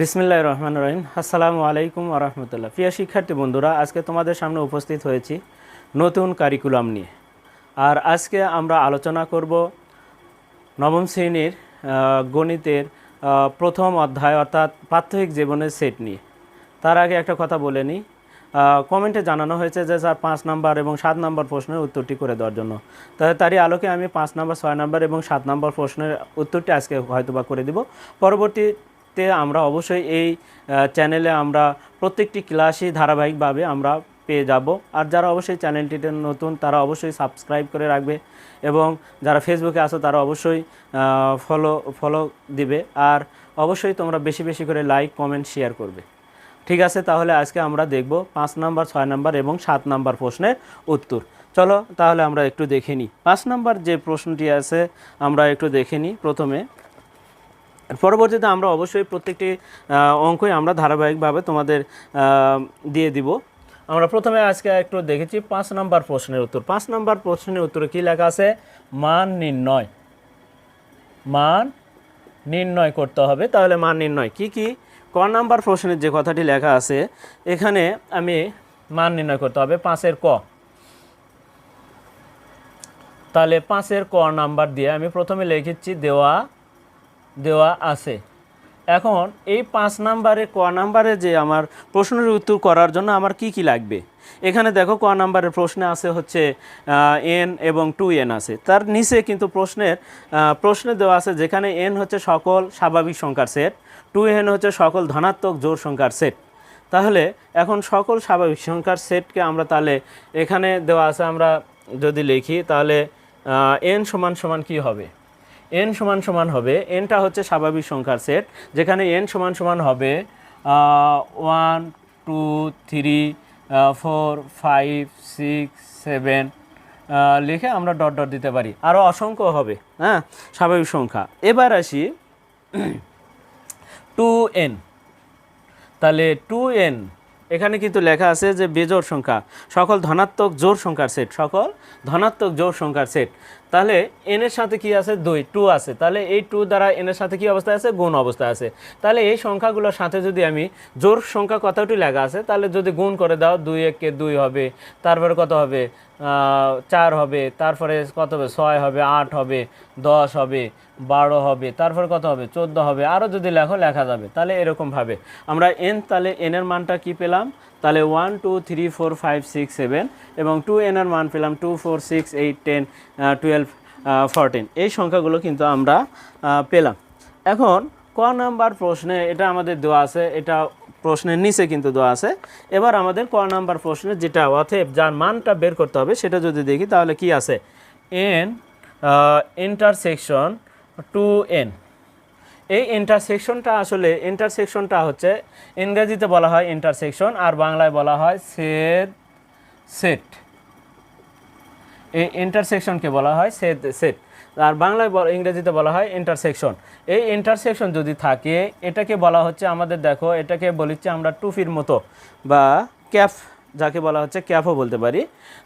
বিসমিল্লাহ রহমান রহিম। আসসালামু আলাইকুম আরহামতুল্লাহ প্রিয় শিক্ষার্থী বন্ধুরা, আজকে তোমাদের সামনে উপস্থিত হয়েছি নতুন কারিকুলাম নিয়ে। আর আজকে আমরা আলোচনা করব নবম শ্রেণির গণিতের প্রথম অধ্যায় অর্থাৎ প্রাত্যহিক জীবনের সেট নিয়ে। তার আগে একটা কথা বলে নিই। কমেন্টে জানানো হয়েছে যে স্যার পাঁচ নাম্বার এবং সাত নাম্বার প্রশ্নের উত্তরটি করে দেওয়ার জন্য। তাহলে তারই আলোকে আমি পাঁচ নাম্বার, ছয় নাম্বার এবং সাত নাম্বার প্রশ্নের উত্তরটি আজকে হয়তোবা করে দিব। পরবর্তীতে আমরা অবশ্যই এই চ্যানেলে আমরা প্রত্যেকটি ক্লাসই ধারাবাহিকভাবে আমরা পেয়ে যাব। আর যারা অবশ্যই চ্যানেলটিতে নতুন, তারা অবশ্যই সাবস্ক্রাইব করে রাখবে এবং যারা ফেসবুকে আসো তারা অবশ্যই ফলো ফলো দিবে। আর অবশ্যই তোমরা বেশি বেশি করে লাইক কমেন্ট শেয়ার করবে। ঠিক আছে, তাহলে আজকে আমরা দেখব পাঁচ নাম্বার, ছয় নাম্বার এবং সাত নাম্বার প্রশ্নের উত্তর। চলো, তাহলে আমরা একটু দেখে নিই। পাঁচ নাম্বার যে প্রশ্নটি আছে, আমরা একটু দেখে নিই প্রথমে। পরবর্তীতে আমরা অবশ্যই প্রত্যেকটি অঙ্কই আমরা ধারাবাহিকভাবে তোমাদের দিয়ে দিব। আমরা প্রথমে আজকে একটু দেখেছি পাঁচ নাম্বার প্রশ্নের উত্তর। পাঁচ নাম্বার প্রশ্নের উত্তরে কী লেখা আছে? মান নির্ণয়। মান নির্ণয় করতে হবে। তাহলে মান নির্ণয় কি কি? ক নাম্বার প্রশ্নের যে কথাটি লেখা আছে, এখানে আমি মান নির্ণয় করতে হবে পাঁচের ক। তাহলে পাঁচের ক নাম্বার দিয়ে আমি প্রথমে লিখেছি দেওয়া দেওয়া আছে। এখন এই পাঁচ নাম্বারে, ক নাম্বারে যে আমার প্রশ্নের উত্তর করার জন্য আমার কি কি লাগবে? এখানে দেখো ক নাম্বারের প্রশ্নে আছে হচ্ছে এন এবং টু এন আছে। তার নিচে কিন্তু প্রশ্নের প্রশ্নে দেওয়া আছে যেখানে এন হচ্ছে সকল স্বাভাবিক সংখ্যার সেট টু এন হচ্ছে সকল ধনাত্মক জোড় সংখ্যার সেট। তাহলে এখন সকল স্বাভাবিক সংখ্যার সেটকে আমরা তাহলে এখানে দেওয়া আছে, আমরা যদি লিখি তাহলে এন সমান সমান কি হবে? এন সমান সমান হবে এনটা হচ্ছে স্বাভাবিক সংখ্যার সেট, যেখানে এন সমান সমান হবে one two three four five six seven লিখে আমরা ডট ডট দিতে পারি। আরও অসংখ্য হবে হ্যাঁ স্বাভাবিক সংখ্যা। এবার আসি টু এন তাহলে টু এন এখানে কিন্তু লেখা আছে যে বেজোড় সংখ্যা, সকল ধনাত্মক জোড় সংখ্যার সেট, সকল ধনাত্মক জোড় সংখ্যার সেট। তাহলে এন এর সাথে কি আছে? দুই টু আছে। তাহলে এই টু দ্বারা এন এর সাথে কি অবস্থায় আছে? গুণ অবস্থায় আছে। তাহলে এই সংখ্যাগুলোর সাথে যদি আমি জোর সংখ্যা কতটি লেখা আছে, তাহলে যদি গুণ করে দাও, দুই এককে দুই হবে, তারপরে কত হবে? চার হবে, তারপরে কত হবে? ছয় হবে, আট হবে, দশ হবে, বারো হবে, তারপর কত হবে? চোদ্দ হবে। আরও যদি লেখো, লেখা যাবে। তাহলে এরকমভাবে আমরা এন তাহলে এনের মানটা কি পেলাম? তাহলে one two three four five six seven এবং টু এনের মান পেলাম two four six eight ten twelve fourteen এই সংখ্যাগুলো কিন্তু আমরা পেলাম। এখন ক নাম্বার প্রশ্নে এটা আমাদের দেওয়া আছে, এটা প্রশ্নের নিচে কিন্তু দেওয়া আছে। এবার আমাদের ক নাম্বার প্রশ্নে যেটা অথব যার মানটা বের করতে হবে সেটা যদি দেখি তাহলে কি আছে? এন ইন্টারসেকশন টু এন এই ইন্টারসেকশনটা আসলে ইন্টারসেকশনটা হচ্ছে ইংরেজিতে বলা হয় ইন্টারসেকশন আর বাংলায় বলা হয় সেট সেট। এই ইন্টারসেকশনকে বলা হয় সেট সেট। আর বাংলায় বল- ইংরেজিতে বলা হয় ইন্টারসেকশন এই ইন্টারসেকশন যদি থাকে, এটাকে বলা হচ্ছে আমাদের, দেখো, এটাকে বলিচ্ছে আমরা টুফির মতো বা ক্যাফ যাকে বলা হচ্ছে ক্যাফও বলতে পারি,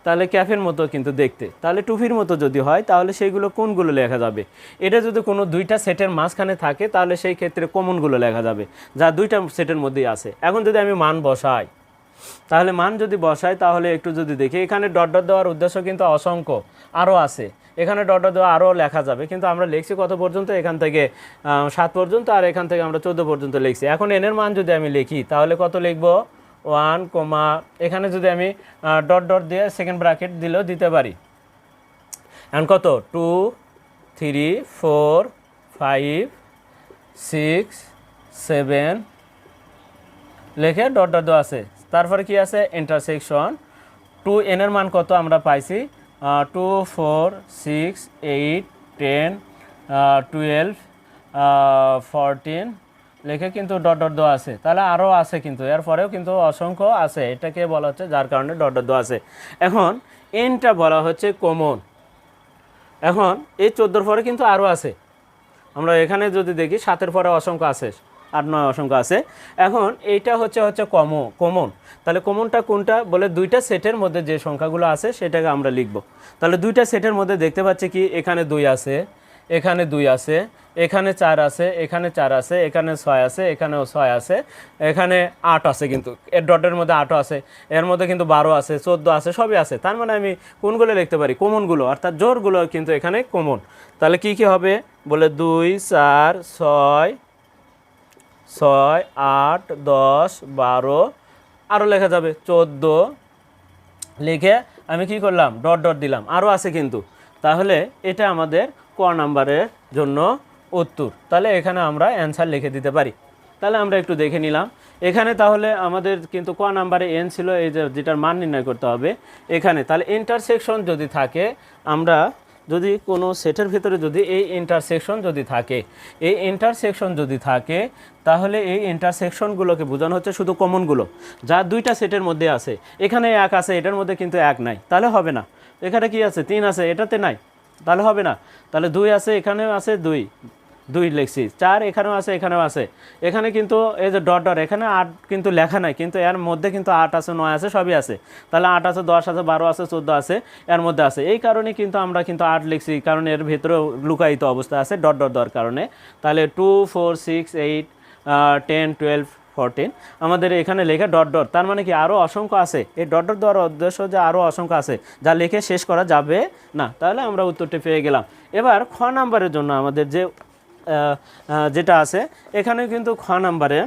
তাহলে ক্যাফের মতো কিন্তু দেখতে। তাহলে টুফির মতো যদি হয়, তাহলে সেইগুলো কোনগুলো লেখা যাবে? এটা যদি কোনো দুইটা সেটের মাঝখানে থাকে, তাহলে সেই ক্ষেত্রে কমনগুলো লেখা যাবে, যা দুইটা সেটের মধ্যেই আছে। এখন যদি আমি মান বসাই, তাহলে মান যদি বসাই, তাহলে একটু যদি দেখি, এখানে ডট ডট দেওয়ার উদ্দেশ্য কিন্তু অসংখ্য, আরও আছে। এখানে ডট ডট দেওয়া আরও লেখা যাবে, কিন্তু আমরা লিখছি কত পর্যন্ত? এখান থেকে সাত পর্যন্ত, আর এখান থেকে আমরা চোদ্দ পর্যন্ত লিখছি। এখন এনের মান যদি আমি লিখি, তাহলে কত লিখব? ওয়ান কমা, এখানে যদি আমি ডট ডট দিয়ে সেকেন্ড ব্র্যাকেট দিলেও দিতে পারি। এখন কত? Two three four five six seven লেখে ডট ডট দেওয়া আছে। তারপরে কি আছে? ইন্টারসেকশন টু এনের মান কত আমরা পাইছি? Two four six eight ten twelve fourteen লেখে কিন্তু ডট ডট দেওয়া আছে। তাহলে আরও আছে কিন্তু এর পরেও কিন্তু অসংখ্য আছে, এটাকে বলা হচ্ছে যার কারণে ডট ডট দেওয়া আছে। এখন এনটা বলা হচ্ছে কমন এখন, এই চোদ্দোর পরে কিন্তু আরও আছে। আমরা এখানে যদি দেখি, সাতের পরে অসংখ্য আছে, আট, নয় অসংখ্য আছে। এখন, এইটা হচ্ছে হচ্ছে কম কমন তাহলে কমনটা কোনটা? বলে দুইটা সেটের মধ্যে যে সংখ্যাগুলো আছে, সেটাকে আমরা লিখব। তাহলে দুইটা সেটের মধ্যে দেখতে পাচ্ছি কি, এখানে দুই আছে, এখানে দুই আছে এখানে চার আছে, এখানে চার আছে, এখানে ছয় আছে, এখানেও ছয় আছে, এখানে আট আছে কিন্তু। এর ডটের মধ্যে আটও আছে, এর মধ্যে কিন্তু বারো আছে, চোদ্দ আছে, সবই আছে। তার মানে আমি কোনগুলো লিখতে পারি? কমনগুলো, অর্থাৎ জোরগুলো কিন্তু এখানে কমন। তাহলে কি কি হবে? বলে দুই, চার, ছয় ছয়, আট, দশ, বারো, আরও লেখা যাবে, চোদ্দ। লিখে আমি কি করলাম? ডট ডট দিলাম। আরও আছে কিন্তু। তাহলে এটা আমাদের ক নাম্বারের জন্য উত্তর। তাহলে এখানে আমরা অ্যান্সার লিখে দিতে পারি। তাহলে আমরা একটু দেখে নিলাম। এখানে তাহলে আমাদের কিন্তু ক নাম্বারে এন ছিল, এই যে যেটার মান নির্ণয় করতে হবে, এখানে। তাহলে ইন্টারসেকশন যদি থাকে, আমরা যদি কোনো সেটের ভিতরে যদি এই ইন্টারসেকশন যদি থাকে, এই ইন্টারসেকশন যদি থাকে, তাহলে এই ইন্টারসেকশনগুলোকে বোঝানো হচ্ছে শুধু কমনগুলো যা দুইটা সেটের মধ্যে আছে। এখানে এক আছে, এটার মধ্যে কিন্তু এক নাই। তাহলে হবে না। এখানে কি আছে? তিন আছে, এটাতে নাই। তাহলে হবে না। তাহলে দুই আছে, এখানেও আছে দুই। দুই লিখছি চার এখানেও আছে এখানেও আছে। এখানে কিন্তু এই যে ডট ডট, এখানে আট কিন্তু লেখা নাই, কিন্তু এর মধ্যে কিন্তু আট আছে, নয় আছে, সবই আছে। তাহলে আট আছে, দশ আছে, বারো আছে, চোদ্দ আছে, এর মধ্যে আছে। এই কারণে কিন্তু আমরা কিন্তু আট লিখছি কারণ এর ভিতরেও লুকায়িত অবস্থা আছে, ডট ডট দেওয়ার কারণে। তাহলে two, four, six, eight ten, twelve, fourteen, আমাদের এখানে লেখা ডট ডট। তার মানে কি আরও অসংখ্য আছে? এই ডট ডট দেওয়ার উদ্দেশ্য যে আরও অসংখ্য আছে, যা লিখে শেষ করা যাবে না। তাহলে আমরা উত্তরটি পেয়ে গেলাম। এবার খ নাম্বারের জন্য আমাদের যে যেটা আছে এখানে কিন্তু খ নাম্বারে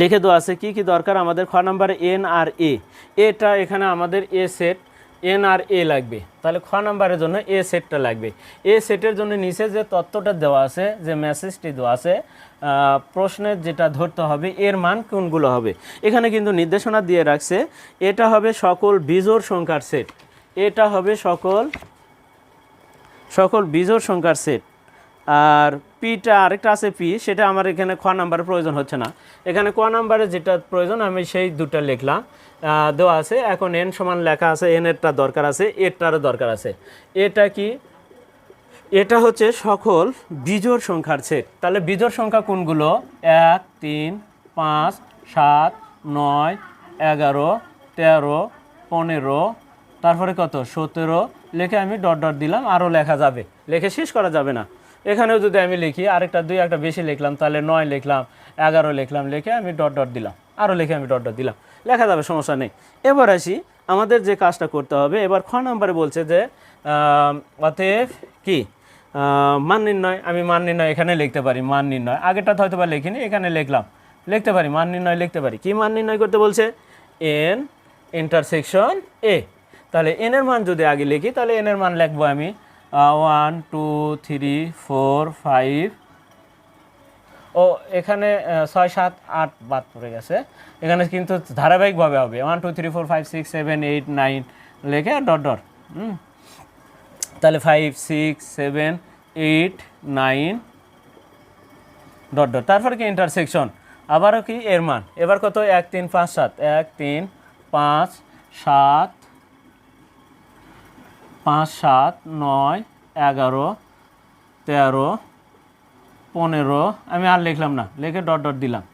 লিখে দেওয়া আছে কি কি দরকার আমাদের, খ নাম্বারে এন আর এ। এটা এখানে আমাদের এ সেট, এন আর এ লাগবে। তাহলে খ নাম্বারের জন্য এ সেটটা লাগবে। এ সেটের জন্য নিচে যে তত্ত্বটা দেওয়া আছে, যে মেসেজটি দেওয়া আছে প্রশ্নের যেটা ধরতে হবে, এর মান কোনগুলো হবে? এখানে কিন্তু নির্দেশনা দিয়ে রাখছে, এটা হবে সকল বিজোড় সংখ্যার সেট। এটা হবে সকল সকল বিজোড় সংখ্যার সেট। আর পিটা আরেকটা আছে পি সেটা আমার এখানে খ নাম্বারের প্রয়োজন হচ্ছে না। এখানে ক নাম্বারে যেটা প্রয়োজন, আমি সেই দুটো লিখলাম। দেওয়া আছে, এখন এন সমান লেখা আছে এন এরটা দরকার আছে, এরটারও দরকার আছে। এটা কি? এটা হচ্ছে সকল বিজোড় সংখ্যার সেট তাহলে বিজোড় সংখ্যা কোনগুলো? এক, তিন, পাঁচ, সাত, নয়, এগারো, তেরো, পনেরো, তারপরে কত? সতেরো। লেখে আমি ডট ডট দিলাম, আরও লেখা যাবে। লেখে শেষ করা যাবে না। এখানেও যদি আমি লিখি, আরেকটা দুই, একটা বেশি লিখলাম, তাহলে নয় লিখলাম, এগারো লিখলাম, লিখে আমি ডট ডট দিলাম। আরও লিখে আমি ডট ডট দিলাম। লেখা যাবে, সমস্যা নেই। এবার আসি, আমাদের যে কাজটা করতে হবে, এবার খ নাম্বারে বলছে যে অতএব কি? মান নির্ণয়, আমি মান নির্ণয় এখানে লিখতে পারি, মান নির্ণয়। আগেরটা হয়তো বা লিখিনি, এখানে লিখলাম। লিখতে পারি, মান নির্ণয় লিখতে পারি। কি মান নির্ণয় করতে বলছে? এন ইন্টারসেকশন এ তাহলে এনের মান যদি আগে লিখি, তাহলে এনের মান লিখব আমি one two three four five ও, এখানে ছয়, সাত, আট বাদ পড়ে গেছে। এখানে কিন্তু ধারাবাহিকভাবে হবে। One two three four five six seven eight nine লেখে ডট ডট হুম। তাহলে five six seven eight nine dot dot তারপরে কি ইন্টারসেকশন আবারও কি এর মান? এবার কত? এক, তিন, পাঁচ, সাত। এক, তিন, পাঁচ, সাত পাঁচ সাত নয় এগারো তেরো পনেরো আমি আর লিখলাম না লিখে ডট ডট দিলাম।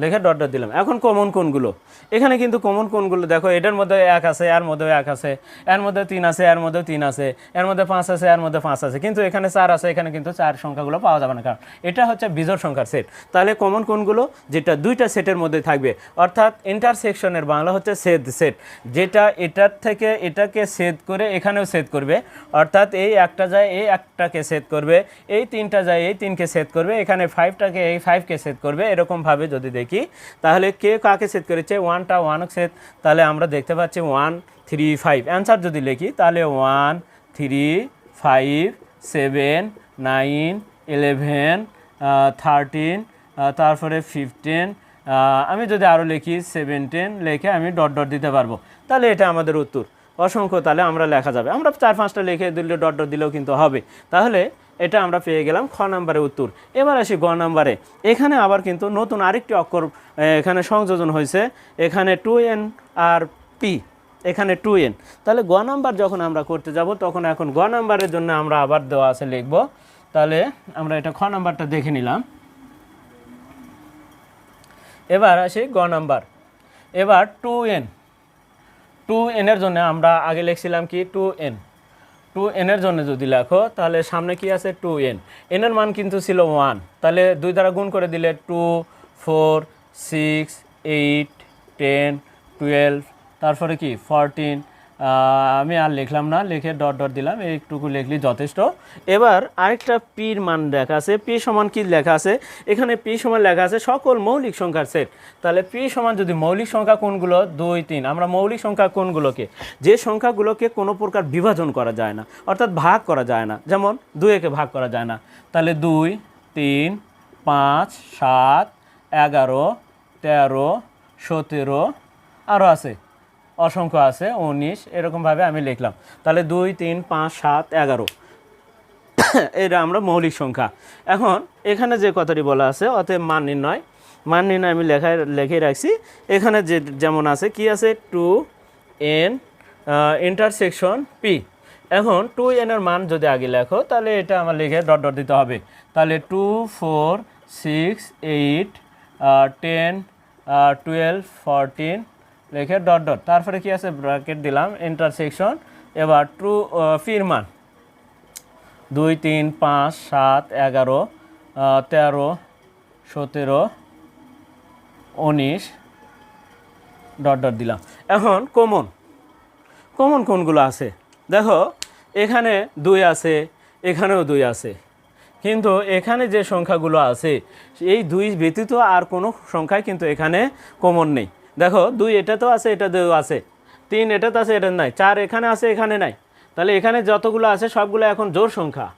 লিখে ডট ডট দিলাম। এখন কমন কোনগুলো? এখানে কিন্তু কমন কোনগুলো? দেখো, এটার মধ্যে এক আছে, এর মধ্যেও এক আছে, এর মধ্যে তিন আছে, এর মধ্যে তিন আছে, এর মধ্যে পাঁচ আছে, এর মধ্যে পাঁচ আছে। কিন্তু এখানে চার আছে, এখানে কিন্তু চার সংখ্যাগুলো পাওয়া যাবে না, কারণ এটা হচ্ছে বিজোড় সংখ্যার সেট তাহলে কমন কোনগুলো? যেটা দুইটা সেটের মধ্যে থাকবে। অর্থাৎ ইন্টারসেকশনের বাংলা হচ্ছে সেদ সেট যেটা এটার থেকে এটাকে সেদ করে এখানেও সেদ করবে। অর্থাৎ এই একটা যায় এই একটাকে সেদ করবে, এই তিনটা যায় এই তিনকে সেদ করবে, এখানে ফাইভটাকে এই ফাইভকে সেদ করবে। এরকমভাবে যদি দেখি। তাহলে কে কাকে সেট করেছে? ওয়ানটা ওয়ানক সেট তাহলে আমরা দেখতে পাচ্ছি ওয়ান থ্রি ফাইভ অ্যান্সার যদি লিখি, তাহলে one three five seven nine eleven thirteen তারপরে ফিফটিন আমি যদি আরও লিখি সেভেন্টিন লিখে আমি ডট ডট দিতে পারব। তাহলে এটা আমাদের উত্তর। অসংখ্য, তাহলে আমরা লেখা যাবে। আমরা চার, পাঁচটা লিখে দিলে ডট ডট দিলেও কিন্তু হবে। তাহলে এটা আমরা পেয়ে গেলাম খ নাম্বারে উত্তর। এবার আসি গ নাম্বারে। এখানে আবার কিন্তু নতুন আরেকটি অক্ষর এখানে সংযোজন হয়েছে। এখানে টু এন আর পি এখানে টু এন তাহলে গ নাম্বার যখন আমরা করতে যাব, তখন এখন গ নাম্বারের জন্য আমরা আবার দেওয়া আছে লিখব। তাহলে আমরা এটা খ নাম্বারটা দেখে নিলাম। এবার আসি গ নাম্বার। এবার টু এন টু এনের জন্য আমরা আগে লিখছিলাম কি? টু এন টু এনের জন্য যদি লেখো, তাহলে সামনে কি আছে? টু এন এনের মান কিন্তু ছিল ওয়ান তাহলে দুই দ্বারা গুণ করে দিলে two four six eight ten twelve তারপরে কি? ফরটিন আমি আর লিখলাম না, লিখে ডট ডট দিলাম, এইটুকু লিখলি যথেষ্ট। এবার আরেকটা পির মান লেখা আছে, পি সমান কি লেখা আছে? এখানে পি সমান লেখা আছে সকল মৌলিক সংখ্যার সেট। তাহলে পি সমান যদি মৌলিক সংখ্যা কোনগুলো? দুই, তিন। আমরা মৌলিক সংখ্যা কোনগুলোকে? যে সংখ্যাগুলোকে কোনো প্রকার বিভাজন করা যায় না, অর্থাৎ ভাগ করা যায় না। যেমন দুইকে ভাগ করা যায় না। তাহলে দুই, তিন, পাঁচ, সাত, এগারো, তেরো, সতেরো আরও আছে। অসংখ্য আছে, উনিশ, এরকমভাবে আমি লিখলাম। তাহলে দুই, তিন, পাঁচ, সাত, এগারো। এটা আমরা মৌলিক সংখ্যা। এখন এখানে যে কথাটি বলা আছে, অতএব মান নির্ণয়। মান নির্ণয় আমি লেখায়, লেখে রাখছি। এখানে যে যেমন আছে, কি আছে? টু এন ইন্টারসেকশন পি এখন টু এনের মান যদি আগে লেখো, তাহলে এটা আমার লিখে ডট ডট দিতে হবে। তাহলে two, four, six, eight ten twelve, fourteen লিখে ডট ডট তারপরে কি আছে? ব্র্যাকেট দিলাম ইন্টারসেকশন এবার টু ফির মান। দুই, তিন, পাঁচ, সাত, এগারো তেরো, সতেরো, উনিশ ডট ডট দিলাম। এখন কমন কমন কোনগুলো আছে? দেখো, এখানে দুই আছে, এখানেও দুই আছে। কিন্তু এখানে যে সংখ্যাগুলো আছে, এই দুই ব্যতীত আর কোনো সংখ্যাই কিন্তু এখানে কমন নেই। দেখো, দুই এটাতেও আছে, এটা এটাতেও আছে। তিন এটাতে আছে, এটা নাই। চার এখানে আছে, এখানে নাই। তাহলে এখানে যতগুলো আছে, সবগুলো এখন জোর সংখ্যা।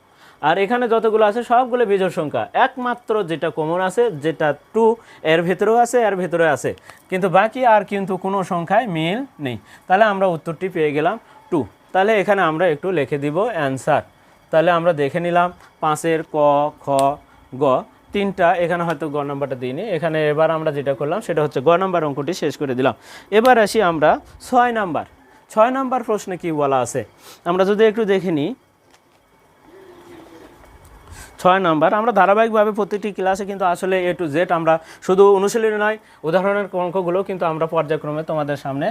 আর এখানে যতগুলো আছে, সবগুলো বিজোড় সংখ্যা। একমাত্র যেটা কমন আছে, যেটা টু এর ভেতরেও আছে, এর ভেতরে আছে। কিন্তু বাকি আর কিন্তু কোনো সংখ্যায় মিল নেই। তাহলে আমরা উত্তরটি পেয়ে গেলাম টু তাহলে এখানে আমরা একটু লিখে দিব অ্যান্সার তাহলে আমরা দেখে নিলাম পাঁচের ক, খ, গ। তিনটা, এখানে হয়তো গ নাম্বারটা দিইনি। এখানে এবার আমরা যেটা করলাম, সেটা হচ্ছে গ নাম্বার অঙ্কটি শেষ করে দিলাম। এবার আসি আমরা ছয় নাম্বার। ছয় নাম্বার প্রশ্নে কি বলা আছে? আমরা যদি একটু দেখে নিই। ছয় নাম্বার, আমরা ধারাবাহিকভাবে প্রতিটি ক্লাসে কিন্তু আসলে এ টু জেড আমরা শুধু অনুশীলনী নয়, উদাহরণের অঙ্কগুলো কিন্তু আমরা পর্যায়ক্রমে তোমাদের সামনে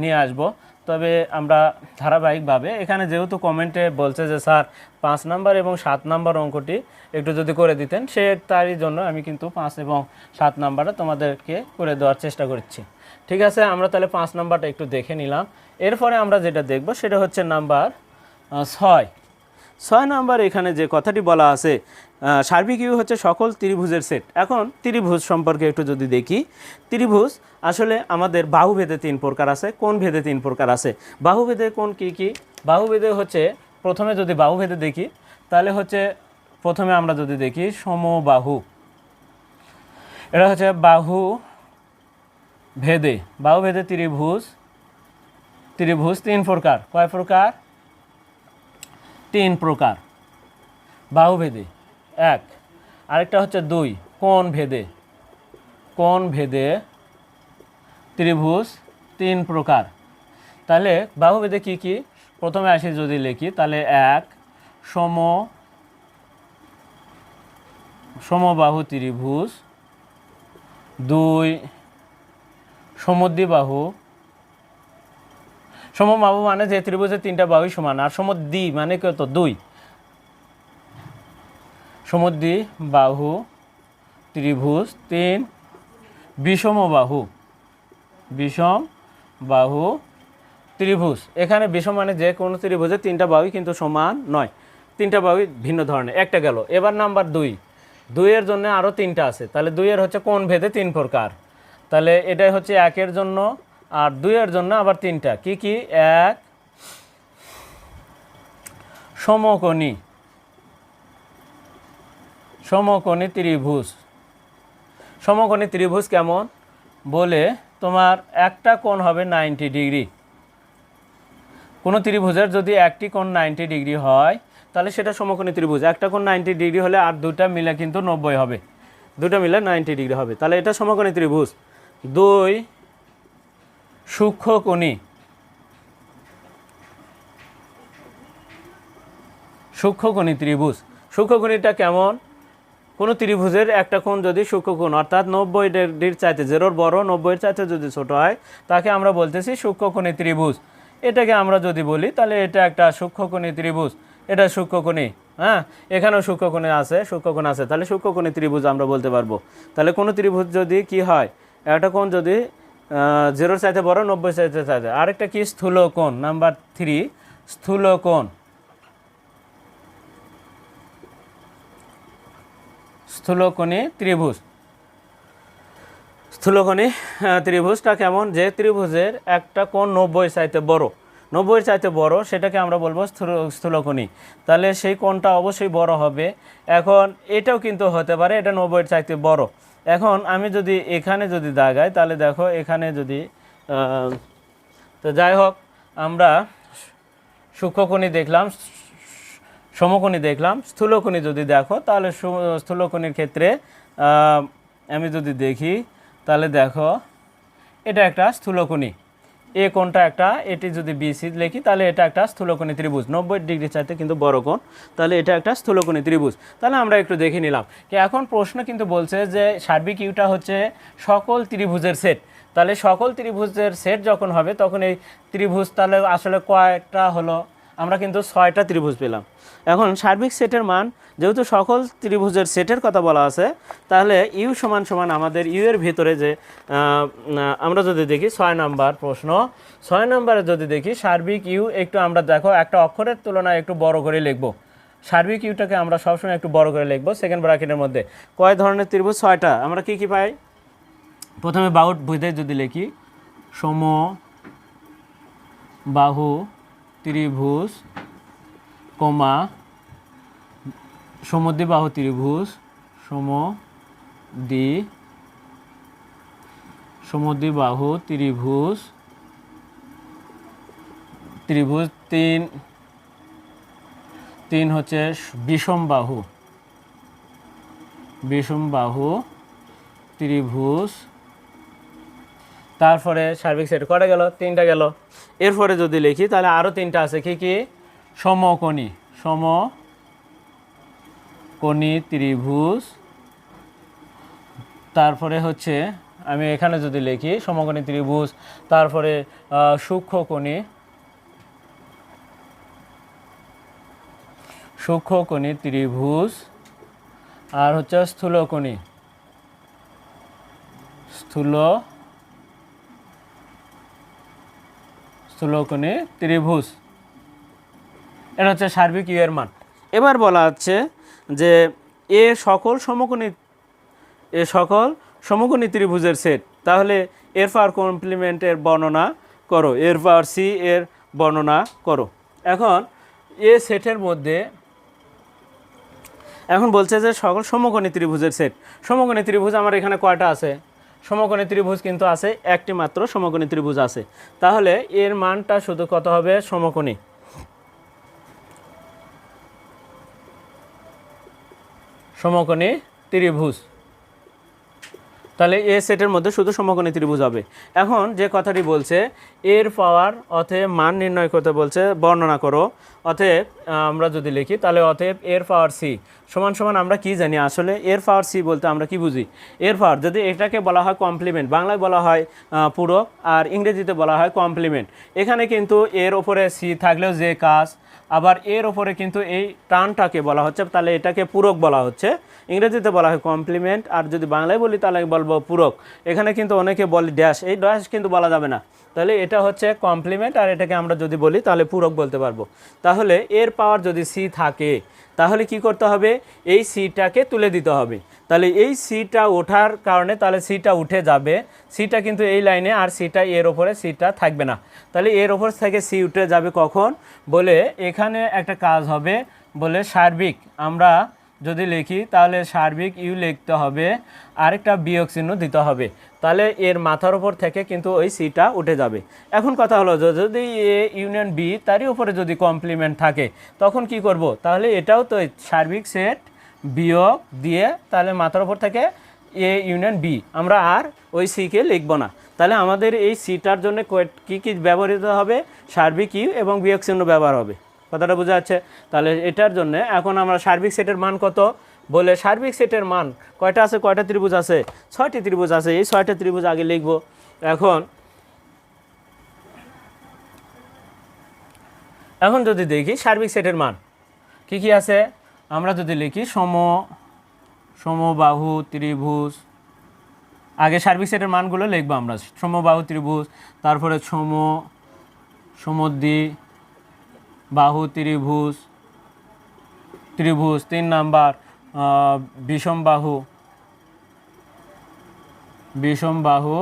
নিয়ে আসব। তবে আমরা ধারাবাহিকভাবে এখানে যেহেতু কমেন্টে বলছে যে, স্যার, পাঁচ নাম্বার এবং সাত নাম্বার অঙ্কটি একটু যদি করে দিতেন, সে তারই জন্য আমি কিন্তু পাঁচ এবং সাত নাম্বারটা তোমাদেরকে করে দেওয়ার চেষ্টা করছি। ঠিক আছে, আমরা তাহলে পাঁচ নাম্বারটা একটু দেখে নিলাম। এরপরে আমরা যেটা দেখব সেটা হচ্ছে নাম্বার ছয়। ছয় নম্বর এখানে যে কথাটি বলা আছে সার্বিক ইউ হচ্ছে সকল ত্রিভুজের সেট। এখন ত্রিভুজ সম্পর্কে একটু যদি দেখি, ত্রিভুজ আসলে আমাদের বাহুভেদে তিন প্রকার আছে, কোন ভেদে তিন প্রকার আছে? বাহুভেদে কোন কি কি? বাহুভেদে হচ্ছে প্রথমে যদি বাহুভেদে দেখি, তাহলে হচ্ছে প্রথমে আমরা যদি দেখি সমবাহু। এটা হচ্ছে বাহু ভেদে বাহুভেদে ত্রিভুজ ত্রিভুজ তিন প্রকার। কয় প্রকার? তিন প্রকার। বাহুভেদে এক, আরেকটা হচ্ছে দুই কোন ভেদে। কোন ভেদে ত্রিভুজ তিন প্রকার। তাহলে বাহুভেদে কি কি? প্রথমে আসি যদি লিখি, তাহলে এক, সম, সমবাহু ত্রিভুজ। দুই, সমদ্বিবাহু সমবাহু মানে যে ত্রিভুজের তিনটা বাহুই সমান, আর সমদ্বি মানে কত দুই। সমদ্বি বাহু, ত্রিভুজ তিন, বিষম বাহু বিষম বাহু, ত্রিভুজ। এখানে বিষম মানে যে কোনো ত্রিভুজের তিনটা বাহুই কিন্তু সমান নয়। তিনটা বাহুই ভিন্ন ধরনের। একটা গেল। এবার নাম্বার দুই। দুইয়ের জন্য আরও তিনটা আছে। তাহলে দুইয়ের হচ্ছে কোন ভেদে তিন প্রকার? তাহলে এটাই হচ্ছে একের জন্য আর দুইয়ের জন্য আবার তিনটা। কি কি? এক। সমকোণী। সমকোণী ত্রিভুজ। সমকোণী ত্রিভুজ কেমন? বলে তোমার একটা কোণ হবে নাইনটি ডিগ্রি। কোনো ত্রিভুজের যদি একটি কোণ নাইনটি ডিগ্রি হয়, তাহলে সেটা সমকোণী ত্রিভুজ। একটা কোণ নাইনটি ডিগ্রি হলে আর দুটা মিলে কিন্তু নব্বই হবে। দুটো মিলে নাইনটি ডিগ্রি হবে। তাহলে এটা সমকোণী ত্রিভুজ। দুই সূক্ষ্মকোণী সূক্ষ্মকোণী ত্রিভুজ। সূক্ষ্মকোণীটা কেমন? কোনো ত্রিভুজের একটা কোণ যদি সূক্ষ্মকোণ অর্থাৎ নব্বই ডিগ্রির চাইতে জেরোর বড়, নব্বইয়ের চাইতে যদি ছোট হয়, তাকে আমরা বলতেছি সূক্ষ্মকোণী ত্রিভুজ। এটাকে আমরা যদি বলি, তাহলে এটা একটা সূক্ষ্মকোণী ত্রিভুজ। এটা সূক্ষ্মকোণী হ্যাঁ? এখানেও সূক্ষ্মকোণী আছে সূক্ষ্মকোণ আছে। তাহলে সূক্ষ্মকোণী ত্রিভুজ আমরা বলতে পারব। তাহলে কোনো ত্রিভুজ যদি কি হয়, একটা কোণ যদি জিরোর চাইতে বড় নব্বই চাইতে চাইতে। আরেকটা কি? স্থূল কোণ নাম্বার থ্রি। স্থূল কোণ স্থূলকোণী ত্রিভুজ। স্থূলকোণী ত্রিভুজটা কেমন? যে ত্রিভুজের একটা কোণ নব্বই চাইতে বড়। নব্বই চাইতে বড়, সেটাকে আমরা বলব স্থূল- স্থূলকোণী। তাহলে সেই কোণটা অবশ্যই বড় হবে। এখন এটাও কিন্তু হতে পারে, এটা নব্বইয়ের চাইতে বড়। এখন আমি যদি এখানে যদি দাগাই, তাহলে দেখো এখানে যদি তো যাই হোক, আমরা সূক্ষ্মকণি দেখলাম, সমকণি দেখলাম, স্থূলকণি যদি দেখো, তাহলে স্থূলকণির ক্ষেত্রে আমি যদি দেখি, তাহলে দেখো, এটা একটা স্থূলকোণী। এ কোনটা একটা, এটি যদি বিসি লিখি, তাহলে এটা একটা স্থূলকোণী ত্রিভুজ। নব্বই ডিগ্রি চাইতে কিন্তু বড় কোণ, তাহলে এটা একটা স্থূলকোণী ত্রিভুজ। তাহলে আমরা একটু দেখে নিলাম। কি, এখন প্রশ্ন কিন্তু বলছে যে সার্বিক ইউটা হচ্ছে সকল ত্রিভুজের সেট। তাহলে সকল ত্রিভুজের সেট যখন হবে, তখন এই ত্রিভুজ তাহলে আসলে কয়টা হলো? আমরা কিন্তু ছয়টা ত্রিভুজ পেলাম। এখন সার্বিক সেটের মান, যেহেতু সকল ত্রিভুজের সেটের কথা বলা আছে, তাহলে ইউ সমান সমান আমাদের ইউ এর ভিতরে যে আমরা যদি দেখি ছয় নাম্বার প্রশ্ন, ছয় নম্বরে যদি দেখি সার্বিক ইউ একটু আমরা দেখো, একটা অক্ষরের তুলনায় একটু বড় করে লিখব। সার্বিক ইউটাকে আমরা সবসময় একটু বড় করে লিখব সেকেন্ড ব্র্যাকেটের মধ্যে। কয় ধরনের ত্রিভুজ? ছয়টা। আমরা কি কি পাই? প্রথমে বাহুট বুঝে যদি লিখি, সম, বাহু ত্রিভুজ, কমা, সমদ্বিবাহু ত্রিভুজ সম দ্বি সমদ্বিবাহু ত্রিভুজ ত্রিভুজ তিন তিন হচ্ছে বিষম বাহু বিষম বাহু ত্রিভুজ তারপরে সার্বিক সেট কটা গেল? তিনটা গেল। এরপরে যদি লিখি, তাহলে আরও তিনটা আছে। কি কি? সমকোণী। সমকোণী ত্রিভুজ। তারপরে হচ্ছে, আমি এখানে যদি লিখি, সমকোণী ত্রিভুজ, তারপরে সূক্ষ্মকোণী। সূক্ষ্মকোণী ত্রিভুজ। আর হচ্ছে স্থূলকোণী। স্থূল স্থূলকোণী ত্রিভুজ। এটা হচ্ছে সার্বিক ইউ এর মান। এবার বলা হচ্ছে যে এ সকল সমকোণী, এ সকল সমকোণী ত্রিভুজের সেট। তাহলে এর পাওয়ার কমপ্লিমেন্টের বর্ণনা করো। এর পাওয়ার সি এর বর্ণনা করো। এখন এ সেটের মধ্যে এখন বলছে যে সকল সমকোণী ত্রিভুজের সেট। সমকোণী ত্রিভুজ আমার এখানে কয়টা আছে? সমকোণী ত্রিভুজ কিন্তু আছে, একটি মাত্র সমকোণী ত্রিভুজ আছে। তাহলে এর মানটা শুধু কত হবে? সমকোণী। সমকোণী ত্রিভুজ। তাহলে এ সেটের মধ্যে শুধু সমকোণী ত্রিভুজ হবে। এখন যে কথাটি বলছে, এর পাওয়ার অতএব মান নির্ণয় করতে বলছে, বর্ণনা করো। অতএব, আমরা যদি লিখি, তাহলে অতএব এর পাওয়ার সি সমান সমান আমরা কি জানি? আসলে এর পাওয়ার সি বলতে আমরা কি বুঝি? এর পাওয়ার, যদি এটাকে বলা হয় কমপ্লিমেন্ট বাংলায় বলা হয় পূরক আর ইংরেজিতে বলা হয় কমপ্লিমেন্ট এখানে কিন্তু এর ওপরে সি থাকলেও যে কাজ আবার এর ওপরে কিন্তু এই টানটাকে বলা হচ্ছে, তাহলে এটাকে পূরক বলা হচ্ছে। ইংরেজিতে বলা হয় কমপ্লিমেন্ট আর যদি বাংলায় বলি তাহলে বলব পূরক। এখানে কিন্তু অনেকে বলে ড্যাশ এই ড্যাশ কিন্তু বলা যাবে না। তাহলে এটা হচ্ছে কমপ্লিমেন্ট আর এটাকে আমরা যদি বলি তাহলে পূরক বলতে পারব। তাহলে এর পাওয়ার যদি সি থাকে, তাহলে কি করতে হবে? এই সিটাকে তুলে দিতে হবে। তাহলে এই সিটা ওঠার কারণে তাহলে সিটা উঠে যাবে। সিটা কিন্তু এই লাইনে আর সিটা এর ওপরে সিটা থাকবে না। তাহলে এর ওপর থেকে সি উঠে যাবে কখন? বলে এখানে একটা কাজ হবে। বলে সার্বিক, আমরা যদি লিখি, তাহলে সার্বিক ইউ লিখতে হবে, আরেকটা বিয়োগ চিহ্ন দিতে হবে। তাহলে এর মাথার উপর থেকে কিন্তু ওই সিটা উঠে যাবে। এখন কথা হলো যদি এ ইউনিয়ন বি তারই উপরে যদি কমপ্লিমেন্ট থাকে, তখন কি করব? তাহলে এটাও তো সার্বিক সেট বিয়োগ দিয়ে তাহলে মাথার উপর থেকে এ ইউনিয়ন বি আমরা আর ওই সিকে লিখব না। তাহলে আমাদের এই সিটার জন্য কি কি ব্যবহৃত হবে? সার্বিক ইউ এবং বিয়োগ চিহ্ন ব্যবহার হবে। কথাটা বোঝা যাচ্ছে। তাহলে এটার জন্য এখন আমরা সার্বিক সেটের মান কত? বলে সার্বিক সেটের মান কয়টা আছে? কয়টা ত্রিভুজ আছে? ছয়টি ত্রিভুজ আছে। এই ছয়টা ত্রিভুজ আগে লিখব। এখন এখন যদি দেখি সার্বিক সেটের মান, কি কি আছে? আমরা যদি লিখি সম সমবাহু ত্রিভুজ, আগে সার্বিক সেটের মানগুলো লিখব আমরা। সমবাহু ত্রিভুজ, তারপরে সম, সমদ্বি বাহু ত্রিভুজ ত্রিভুজ তিন নাম্বার আহ, বিষম বাহু বিষম বাহু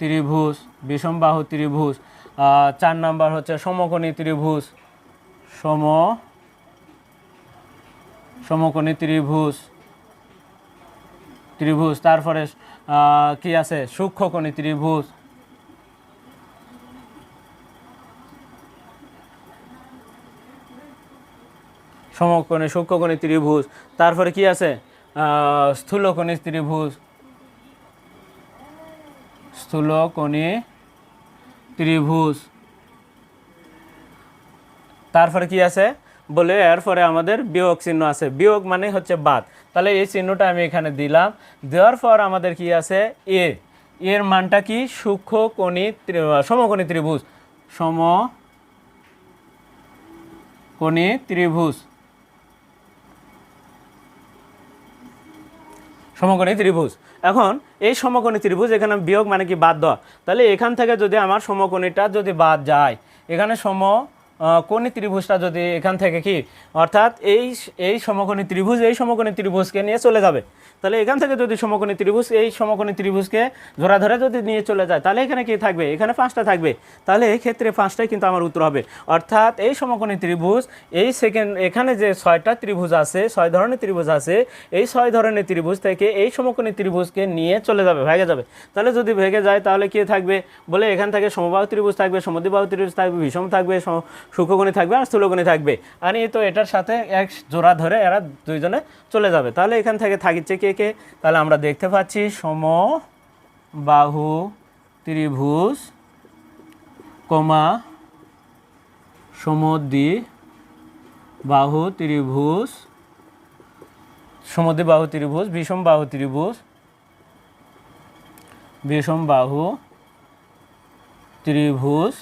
ত্রিভুজ বিষম ত্রিভুজ চার নাম্বার হচ্ছে সমকোণী ত্রিভুজ সম সমকোণী ত্রিভুজ ত্রিভুজ তারপরে কি আছে? সূক্ষ্মকোণী ত্রিভুজ সমকোণী, সূক্ষ্মকোণী ত্রিভুজ। তারপরে কি আছে? স্থূলকোণী ত্রিভুজ। স্থূলকোণী ত্রিভুজ। তারপরে কি আছে? বলে এরপরে আমাদের বিয়োগ চিহ্ন আছে। বিয়োগ মানে হচ্ছে বাদ। তাহলে এই চিহ্নটা আমি এখানে দিলাম। দেওয়ার পর আমাদের কি আছে? এ। এর মানটা কি? সূক্ষ্ম কোণী সমকোণী ত্রিভুজ। সম কোণী ত্রিভুজ। সমকোণী ত্রিভুজ। এখন এই সমকোণী ত্রিভুজ এখানে বিয়োগ মানে কি বাদ দেওয়া। তাহলে এখান থেকে যদি আমার সমকোণীটা যদি বাদ যায়, এখানে সম কোণী ত্রিভুজটা যদি এখান থেকে কি, অর্থাৎ এই এই সমকোণী ত্রিভুজ, এই সমকোণী ত্রিভুজকে নিয়ে চলে যাবে। তাহলে এখান থেকে যদি সমকোণী ত্রিভুজ, এই সমকোণী ত্রিভুজকে ধরা ধরে যদি নিয়ে চলে যায়, তাহলে এখানে কি থাকবে? এখানে পাঁচটা থাকবে। তাহলে এই ক্ষেত্রে পাঁচটাই কিন্তু আমার উত্তর হবে। অর্থাৎ এই সমকোণী ত্রিভুজ, এই সেকেন্ড এখানে যে ছয়টা ত্রিভুজ আছে, ছয় ধরনের ত্রিভুজ আছে, এই ছয় ধরনের ত্রিভুজ থেকে এই সমকোণী ত্রিভুজকে নিয়ে চলে যাবে, ভেঙে যাবে। তাহলে যদি ভেঙে যায়, তাহলে কি থাকবে? বলে এখান থেকে সমবাহু ত্রিভুজ থাকবে, সমদ্বিবাহু ত্রিভুজ থাকবে বিষম থাকবে সম- থাকবে আর স্থূলকোণী থাকবে। আর এই তো এটার সাথে এক জোড়া ধরে এরা দুইজনে চলে যাবে। তাহলে এখান থেকে থাকিচ্ছে কে কে? তাহলে আমরা দেখতে পাচ্ছি সম, বাহু, ত্রিভুজ, কমা, সমদ্বি, বাহু, ত্রিভুজ, সমদ্বি, বাহু, ত্রিভুজ, বিষম, বাহু, ত্রিভুজ, বিষম, বাহু, ত্রিভুজ,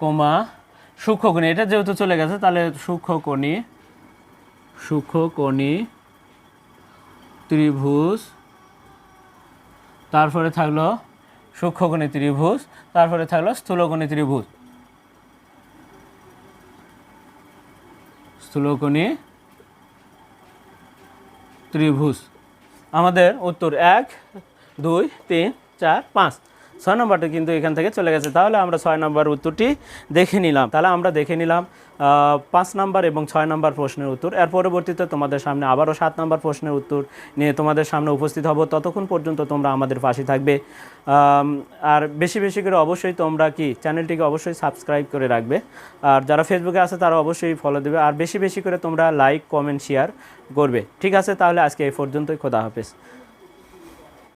কমা সূক্ষ্মকোণী এটা যেহেতু চলে গেছে, তাহলে সূক্ষ্মকোণী সূক্ষ্মকোণী ত্রিভুজ, তারপরে থাকল সূক্ষ্মকোণী ত্রিভুজ, তারপরে থাকল স্থূলকোণী ত্রিভুজ। স্থূলকোণী ত্রিভুজ। আমাদের উত্তর এক, দুই, তিন, চার, পাঁচ। ছয় নম্বরটা কিন্তু এখান থেকে চলে গেছে। তাহলে আমরা ছয় নম্বর উত্তরটি দেখে নিলাম। তাহলে আমরা দেখে নিলাম পাঁচ নম্বর এবং ছয় নম্বর প্রশ্নের উত্তর। এর পরবর্তীতে তোমাদের সামনে আবারও সাত নম্বর প্রশ্নের উত্তর নিয়ে তোমাদের সামনে উপস্থিত হব। ততক্ষণ পর্যন্ত তোমরা আমাদের পাশে থাকবে। আর বেশি বেশি করে অবশ্যই তোমরা কি, চ্যানেলটিকে অবশ্যই সাবস্ক্রাইব করে রাখবে। আর যারা ফেসবুকে আছে, তারা অবশ্যই ফলো দেবে। আর বেশি বেশি করে তোমরা লাইক কমেন্ট শেয়ার করবে। ঠিক আছে, তাহলে আজকে এই পর্যন্তই। খোদা হাফেজ।